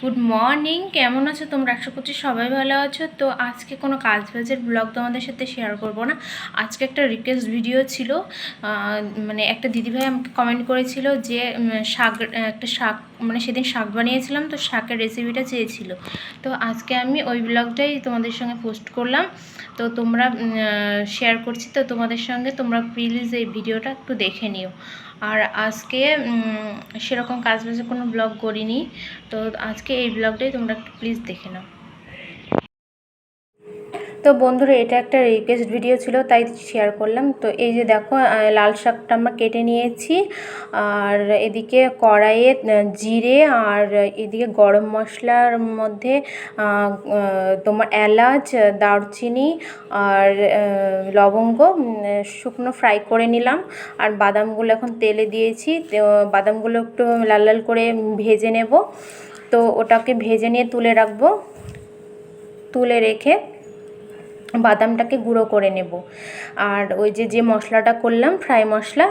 Good morning কেমন আছো তোমরা? একশো করছি সবাই ভালো আছো। তো আজকে কোনো কাজ বাজের ব্লগ তোমাদের সাথে শেয়ার করব না। আজকে একটা রিকোয়েস্ট ভিডিও ছিল। মানে একটা দিদিভাই আমাকে কমেন্ট করেছিল যে শাক একটা শাক মানে সেদিন শাক বানিয়েছিলাম, তো শাকের রেসিপিটা চেয়েছিল। তো আজকে আমি ওই ব্লগটাই তোমাদের সঙ্গে পোস্ট করলাম। তো তোমরা শেয়ার করছি, তো তোমাদের সঙ্গে তোমরা প্লিজ এই ভিডিওটা একটু দেখে নিও। আর আজকে সেরকম কাজ বাজে কোনো ব্লগ করিনি, তো আজকে এই ব্লগটাই তোমরা একটু প্লিজ দেখে নাও। তো বন্ধুরা, এটা একটা রিকোয়েস্ট ভিডিও ছিল, তাই শেয়ার করলাম। তো এই যে দেখো লাল শাকটা আমরা কেটে নিয়েছি, আর এদিকে কড়াইয়ে জিরে, আর এদিকে গরম মশলার মধ্যে তোমার এলাচ, দারচিনি, আর লবঙ্গ শুকনো ফ্রাই করে নিলাম। আর বাদামগুলো এখন তেলে দিয়েছি বাদামগুলো একটু লাল লাল করে ভেজে নেব। তো ওটাকে ভেজে নিয়ে তুলে রাখব। তুলে রেখে বাদামটাকে গুঁড়ো করে নেব। আর ওই যে যে মশলাটা করলাম, ফ্রাই মশলা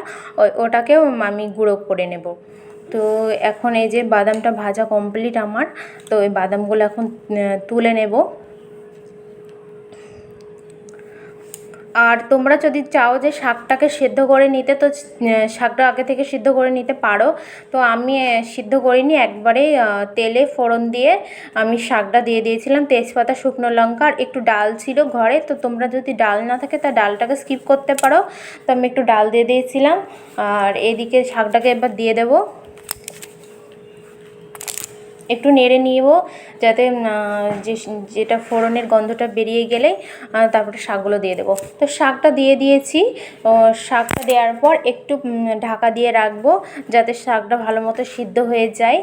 ওটাকেও আমি গুঁড়ো করে নেব। তো এখন এই যে বাদামটা ভাজা কমপ্লিট আমার, তো ওই বাদামগুলো এখন তুলে নেব। আর তোমরা যদি চাও যে শাকটাকে সেদ্ধ করে নিতে তো শাকটা আগে থেকে সিদ্ধ করে নিতে পারো। তো আমি সিদ্ধ করিনি। একবারেই আহ, তেলে ফোড়ন দিয়ে আমি শাকটা দিয়ে দিয়েছিলাম। তেজপাতা শুকনো লঙ্কা আর একটু ডাল ছিল ঘরে। তো তোমরা যদি ডাল না থাকে তা ডালটাকে স্কিপ করতে পারো। তো আমি একটু ডাল দিয়ে দিয়েছিলাম। আর এদিকে শাকটাকে এবার দিয়ে দেবো। একটু নেড়ে নিব যাতে যে, যেটা ফোড়নের গন্ধটা বেরিয়ে গেলে তারপরে শাকগুলো দিয়ে দেবো। তো শাকটা দিয়ে দিয়েছি। শাকটা দেওয়ার পর একটু ঢাকা দিয়ে রাখব যাতে শাকটা ভালো মতো সিদ্ধ হয়ে যায়।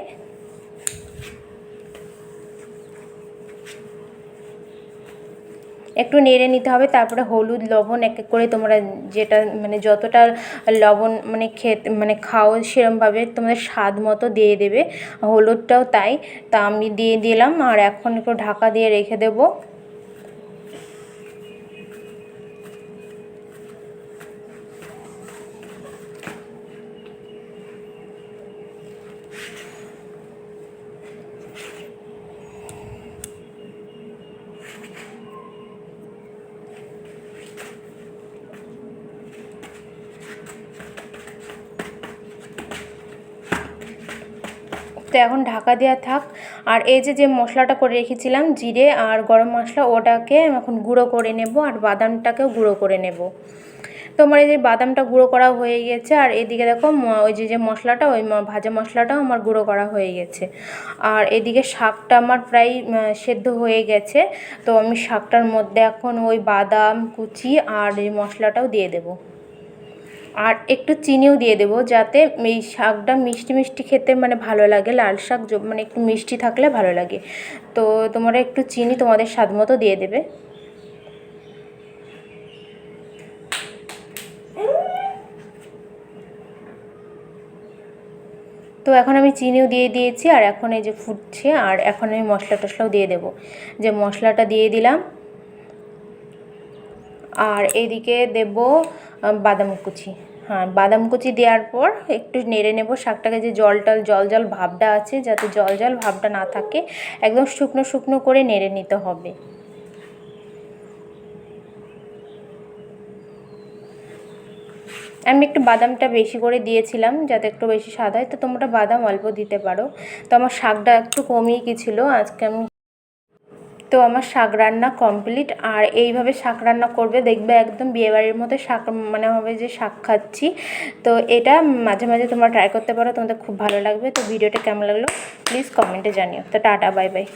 একটু নেড়ে নিতে হবে, তারপরে হলুদ, লবণ এক এক করে তোমরা যেটা মানে যতটা লবণ মানে খেতে মানে খাও সেরমভাবে তোমাদের স্বাদ মতো দিয়ে দেবে। হলুদটাও তাই, তা আমি দিয়ে দিলাম আর এখন একটু ঢাকা দিয়ে রেখে দেবো। তো এখন ঢাকা দেওয়া থাক। আর এই যে যে মশলাটা করে রেখেছিলাম, জিরে আর গরম মশলা, ওটাকে এখন গুঁড়ো করে নেব আর বাদামটাকেও গুঁড়ো করে নেব। তোমার এই যে বাদামটা গুঁড়ো করা হয়ে গেছে, আর এদিকে দেখো ওই যে যে মশলাটা, ওই ভাজা মশলাটাও আমার গুঁড়ো করা হয়ে গেছে। আর এদিকে শাকটা আমার প্রায় সেদ্ধ হয়ে গেছে। তো আমি শাকটার মধ্যে এখন ওই বাদাম, কুচি আর এই মশলাটাও দিয়ে দেবো। আর একটু চিনিও দিয়ে দেবো যাতে এই শাকটা মিষ্টি মিষ্টি খেতে মানে ভালো লাগে। লাল শাক মানে একটু মিষ্টি থাকলে ভালো লাগে। তো তোমরা একটু চিনি তোমাদের স্বাদ মতো দিয়ে দেবে। তো এখন আমি চিনিও দিয়ে দিয়েছি আর এখন এই যে ফুটছে আর এখন আমি মশলা টশলাও দিয়ে দেবো। যে মশলাটা দিয়ে দিলাম আর এদিকে দেব বাদাম কুচি। হ্যাঁ বাদাম কুচি দেওয়ার পর একটু নেড়ে নেব শাকটাকে, যে জল টল জল জল ভাবটা আছে, যাতে জল জল ভাবটা না থাকে, একদম শুকনো শুকনো করে নেড়ে নিতে হবে। আমি একটু বাদামটা বেশি করে দিয়েছিলাম, যাতে একটু বেশি স্বাদ হয়। তো তোমরা বাদাম অল্প দিতে পারো। তো আমার শাকটা একটু কমিয়ে গেছিল, আজকে আমি তো আমার শাক রান্না কমপ্লিট, আর এইভাবে শাক রান্না করবে, দেখবে একদম বিয়েবাড়ির মতো শাক মানে হবে যে শাক খাচ্ছি। তো এটা মাঝে মাঝে তোমরা ট্রাই করতে পারো, তোমাদের খুব ভালো লাগবে। তো ভিডিওটা কেমন লাগল প্লিজ কমেন্টে জানিও। তো টাটা বাই বাই